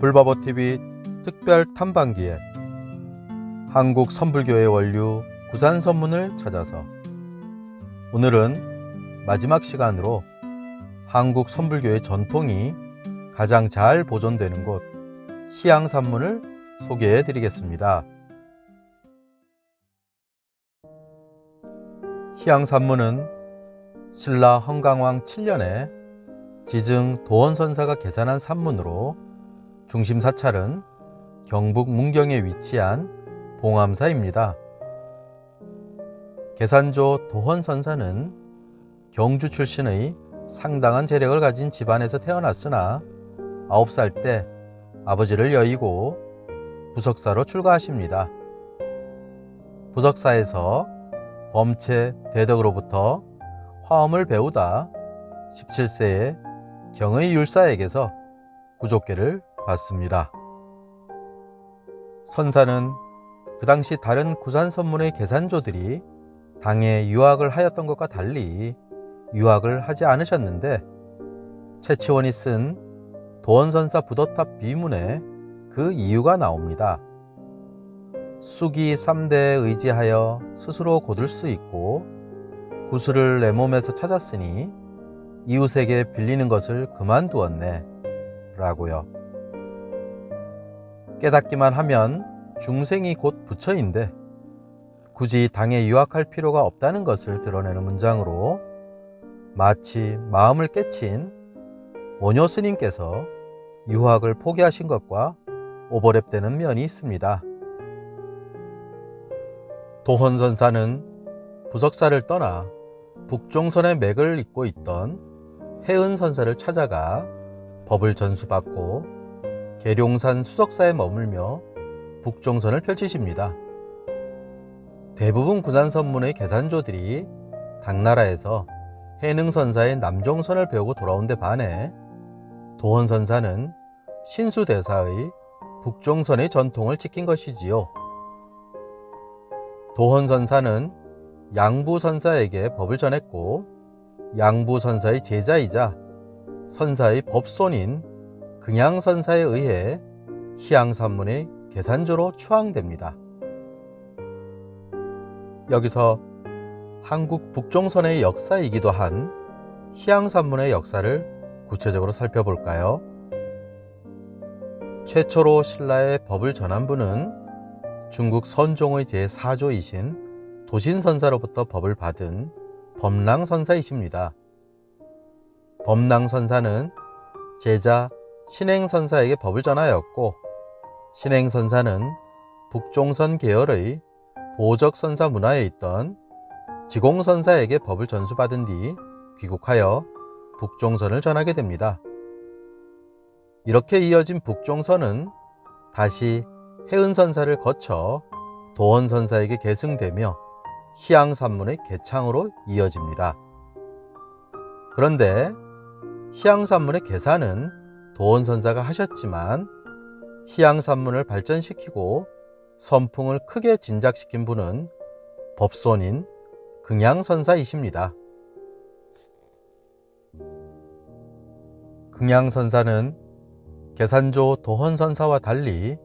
불바보TV 특별 탐방기획 한국 선불교의 원류 구산 선문을 찾아서 오늘은 마지막 시간으로 한국 선불교의 전통이 가장 잘 보존되는 곳 희양산문을 소개해 드리겠습니다. 희양산문은 신라 헌강왕 7년에 지증 도원선사가 개산한 산문으로 중심 사찰은 경북 문경에 위치한 봉암사입니다. 계산조 도헌선사는 경주 출신의 상당한 재력을 가진 집안에서 태어났으나 9살 때 아버지를 여의고 부석사로 출가하십니다. 부석사에서 범체 대덕으로부터 화엄을 배우다 17세에 경의 율사에게서 구족계를 받습니다. 선사는 그 당시 다른 구산 선문의 계산조들이 당에 유학을 하였던 것과 달리 유학을 하지 않으셨는데 채치원이 쓴 도원선사 부도탑 비문에 그 이유가 나옵니다. 쑥이 3대에 의지하여 스스로 고들 수 있고 구슬을 내 몸에서 찾았으니 이웃에게 빌리는 것을 그만두었네. 라고요. 깨닫기만 하면 중생이 곧 부처인데 굳이 당에 유학할 필요가 없다는 것을 드러내는 문장으로 마치 마음을 깨친 원효 스님께서 유학을 포기하신 것과 오버랩되는 면이 있습니다. 도헌선사는 부석사를 떠나 북종선의 맥을 잇고 있던 해은선사를 찾아가 법을 전수받고 계룡산 수석사에 머물며 북종선을 펼치십니다. 대부분 구산선문의 계산조들이 당나라에서 해능선사의 남종선을 배우고 돌아온 데 반해 도헌선사는 신수대사의 북종선의 전통을 지킨 것이지요. 도헌선사는 양부선사에게 법을 전했고 양부선사의 제자이자 선사의 법손인 긍양선사에 의해 희양산문의 계산조로 추앙됩니다. 여기서 한국 북종선의 역사이기도 한 희양산문의 역사를 구체적으로 살펴볼까요? 최초로 신라의 법을 전한 분은 중국 선종의 제4조이신 도신선사로부터 법을 받은 범랑선사이십니다. 범랑선사는 제자 신행선사에게 법을 전하였고 신행선사는 북종선 계열의 보적선사 문화에 있던 지공선사에게 법을 전수받은 뒤 귀국하여 북종선을 전하게 됩니다. 이렇게 이어진 북종선은 다시 해은선사를 거쳐 도원선사에게 계승되며 희양산문의 개창으로 이어집니다. 그런데 희양산문의 계산은 도원 선사가 하셨지만 희양산문을 발전시키고 선풍을 크게 진작시킨 분은 법손인 긍양선사이십니다. 긍양선사는 계산조 도헌선사와 달리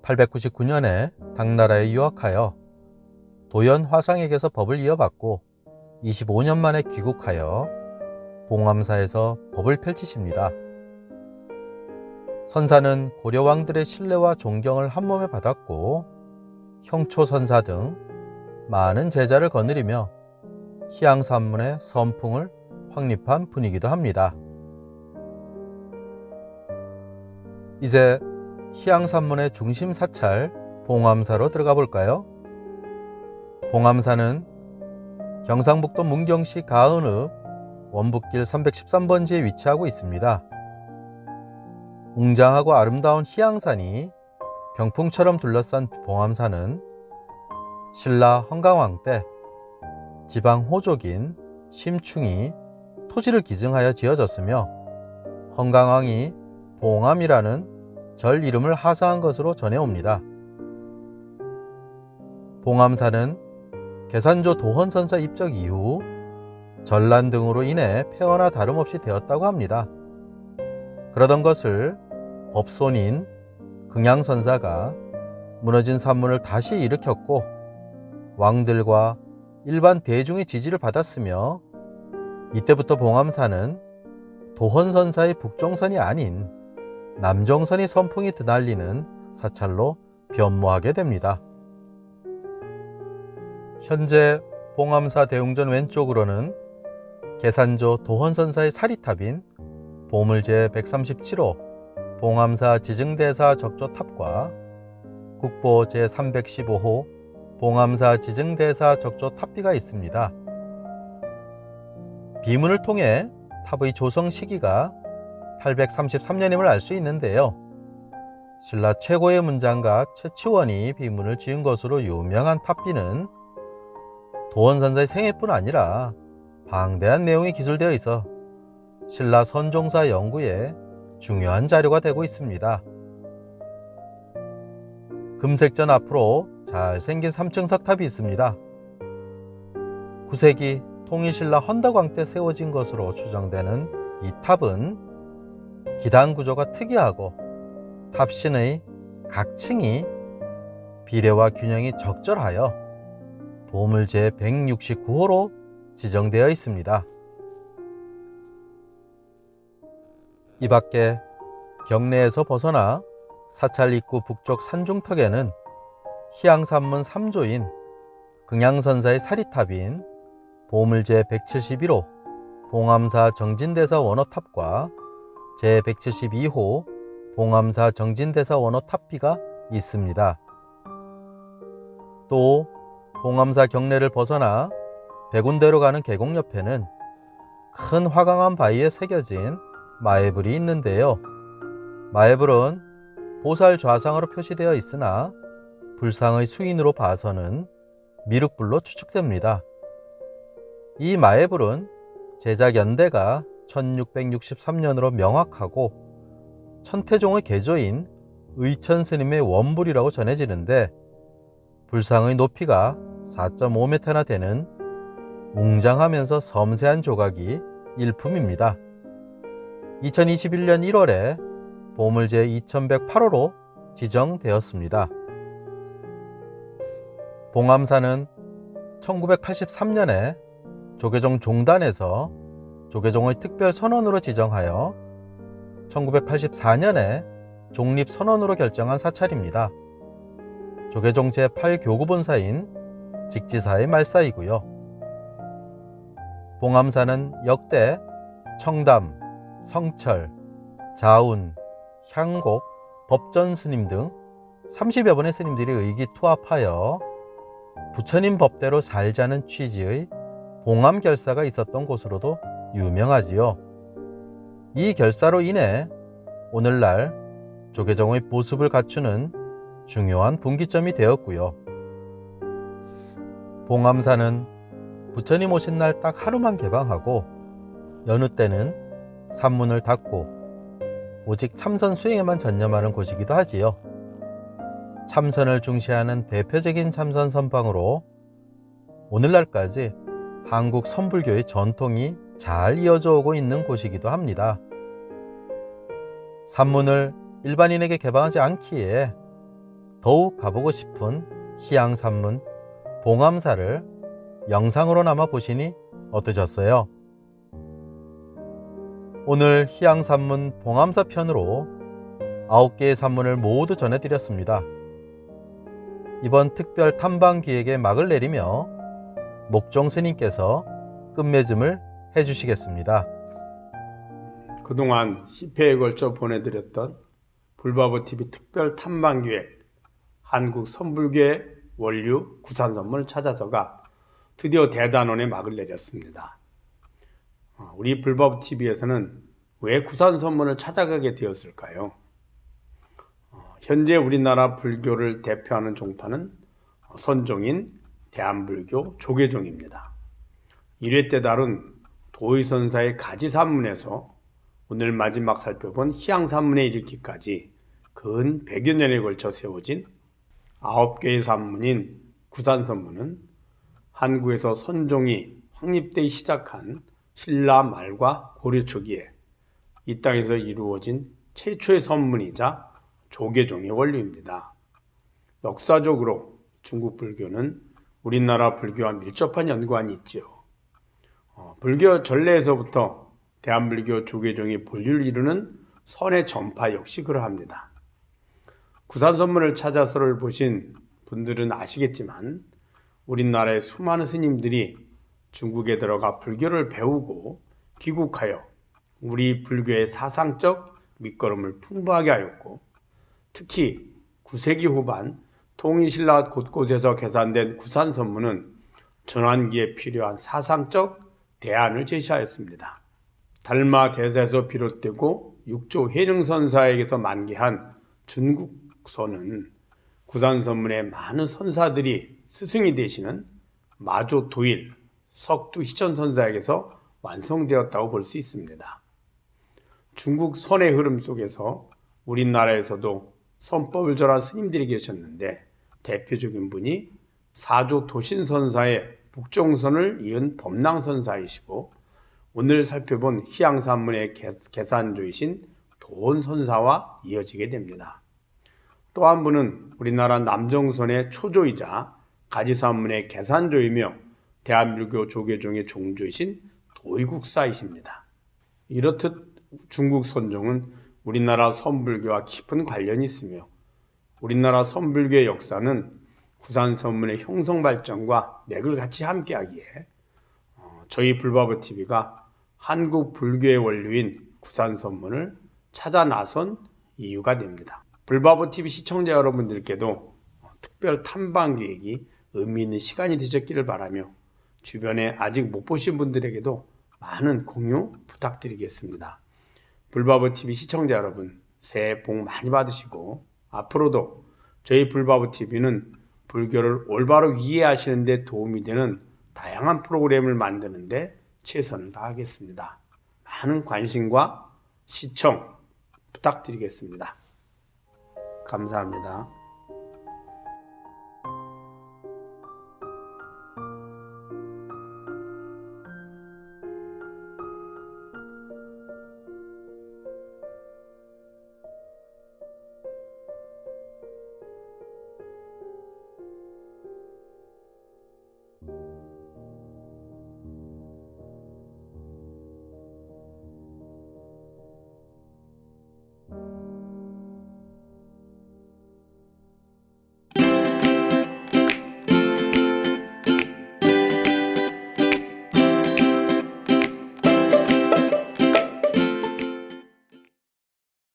899년에 당나라에 유학하여 도연 화상에게서 법을 이어받고 25년 만에 귀국하여 봉암사에서 법을 펼치십니다. 선사는 고려왕들의 신뢰와 존경을 한 몸에 받았고 형초선사 등 많은 제자를 거느리며 희양산문의 선풍을 확립한 분이기도 합니다. 이제 희양산문의 중심 사찰 봉암사로 들어가 볼까요? 봉암사는 경상북도 문경시 가은읍 원북길 313번지에 위치하고 있습니다. 웅장하고 아름다운 희양산이 병풍처럼 둘러싼 봉암산은 신라 헌강왕 때 지방 호족인 심충이 토지를 기증하여 지어졌으며 헌강왕이 봉암이라는 절 이름을 하사한 것으로 전해옵니다. 봉암산은 계산조 도헌선사 입적 이후 전란 등으로 인해 폐허나 다름없이 되었다고 합니다. 그러던 것을 법손인 긍양선사가 무너진 산문을 다시 일으켰고 왕들과 일반 대중의 지지를 받았으며 이때부터 봉암사는 도헌선사의 북종선이 아닌 남종선이 선풍이 드날리는 사찰로 변모하게 됩니다. 현재 봉암사 대웅전 왼쪽으로는 계산조 도헌선사의 사리탑인 보물제 137호 봉암사 지증대사 적조탑과 국보 제315호 봉암사 지증대사 적조탑비가 있습니다. 비문을 통해 탑의 조성 시기가 833년임을 알 수 있는데요. 신라 최고의 문장가 최치원이 비문을 지은 것으로 유명한 탑비는 도원선사의 생애뿐 아니라 방대한 내용이 기술되어 있어 신라 선종사 연구에 중요한 자료가 되고 있습니다. 금색전 앞으로 잘생긴 3층 석탑이 있습니다. 9세기 통일신라 헌덕왕 때 세워진 것으로 추정되는 이 탑은 기단 구조가 특이하고 탑신의 각 층이 비례와 균형이 적절하여 보물 제 169호로 지정되어 있습니다. 이 밖에 경내에서 벗어나 사찰 입구 북쪽 산중턱에는 희양산문 3조인 긍양선사의 사리탑인 보물 제 171호 봉암사 정진대사 원어탑과 제172호 봉암사 정진대사 원어탑비가 있습니다. 또 봉암사 경내를 벗어나 백운대로 가는 계곡 옆에는 큰 화강암 바위에 새겨진 마애불이 있는데요. 마애불은 보살 좌상으로 표시되어 있으나 불상의 수인으로 봐서는 미륵불로 추측됩니다. 이 마애불은 제작 연대가 1663년으로 명확하고 천태종의 개조인 의천 스님의 원불이라고 전해지는데 불상의 높이가 4.5m나 되는 웅장하면서 섬세한 조각이 일품입니다. 2021년 1월에 보물제 2108호로 지정되었습니다. 봉암사는 1983년에 조계종 종단에서 조계종의 특별 선언으로 지정하여 1984년에 종립 선언으로 결정한 사찰입니다. 조계종 제8교구본사인 직지사의 말사이고요. 봉암사는 역대 청담, 성철, 자운, 향곡, 법전 스님 등 30여 번의 스님들이 의기투합하여 부처님 법대로 살자는 취지의 봉암 결사가 있었던 곳으로도 유명하지요. 이 결사로 인해 오늘날 조계종의 모습을 갖추는 중요한 분기점이 되었고요. 봉암사는 부처님 오신 날 딱 하루만 개방하고 여느 때는 산문을 닫고 오직 참선 수행에만 전념하는 곳이기도 하지요. 참선을 중시하는 대표적인 참선 선방으로 오늘날까지 한국 선불교의 전통이 잘 이어져 오고 있는 곳이기도 합니다. 산문을 일반인에게 개방하지 않기에 더욱 가보고 싶은 희양산문 봉암사를 영상으로나마 보시니 어떠셨어요? 오늘 희양산문 봉암사 편으로 9개의 산문을 모두 전해드렸습니다. 이번 특별 탐방 기획에 막을 내리며 목종 스님께서 끝맺음을 해주시겠습니다. 그동안 10회에 걸쳐 보내드렸던 불바보TV 특별 탐방 기획 한국 선불교의 원류 구산선물 찾아서가 드디어 대단원에 막을 내렸습니다. 어, 우리 불바보TV에서는 왜 구산 선문을 찾아가게 되었을까요? 어, 현재 우리나라 불교를 대표하는 종파는 선종인 대한불교 조계종입니다. 1회 때 다룬 도의선사의 가지산문에서 오늘 마지막 살펴본 희양산문에 이르기까지 근 100여 년에 걸쳐 세워진 9개의 산문인 구산선문은 한국에서 선종이 확립되기 시작한 신라 말과 고려 초기에 이 땅에서 이루어진 최초의 선문이자 조계종의 원류입니다. 역사적으로 중국 불교는 우리나라 불교와 밀접한 연관이 있지요. 어, 불교 전례에서부터 대한불교 조계종이 본류를 이루는 선의 전파 역시 그러합니다. 구산선문을 찾아서를 보신 분들은 아시겠지만 우리나라의 수많은 스님들이 중국에 들어가 불교를 배우고 귀국하여 우리 불교의 사상적 밑거름을 풍부하게 하였고 특히 9세기 후반 통일신라 곳곳에서 개산된 구산선문은 전환기에 필요한 사상적 대안을 제시하였습니다. 달마 대사에서 비롯되고 육조 해능선사에게서 만개한 중국서는 구산선문의 많은 선사들이 스승이 되시는 마조 도일, 석두 희천 선사에게서 완성되었다고 볼 수 있습니다. 중국 선의 흐름 속에서 우리나라에서도 선법을 전한 스님들이 계셨는데 대표적인 분이 사조 도신선사의 북종선을 이은 법랑선사이시고 오늘 살펴본 희양산문의 개- 계산조이신 도원선사와 이어지게 됩니다. 또 한 분은 우리나라 남정선의 초조이자 가지산문의 계산조이며 대한불교 조계종의 종조이신 도의국사이십니다. 이렇듯 중국 선종은 우리나라 선불교와 깊은 관련이 있으며 우리나라 선불교의 역사는 구산 선문의 형성 발전과 맥을 같이 함께하기에 어, 저희 불바보 TV가 한국 불교의 원류인 구산 선문을 찾아 나선 이유가 됩니다. 불바보 TV 시청자 여러분들께도 어, 특별 탐방 계획이 의미 있는 시간이 되셨기를 바라며 주변에 아직 못 보신 분들에게도 많은 공유 부탁드리겠습니다. 불바보 TV 시청자 여러분, 새해 복 많이 받으시고 앞으로도 저희 불바보 TV는 불교를 올바로 이해하시는 데 도움이 되는 다양한 프로그램을 만드는 데 최선을 다하겠습니다. 많은 관심과 시청 부탁드리겠습니다. 감사합니다.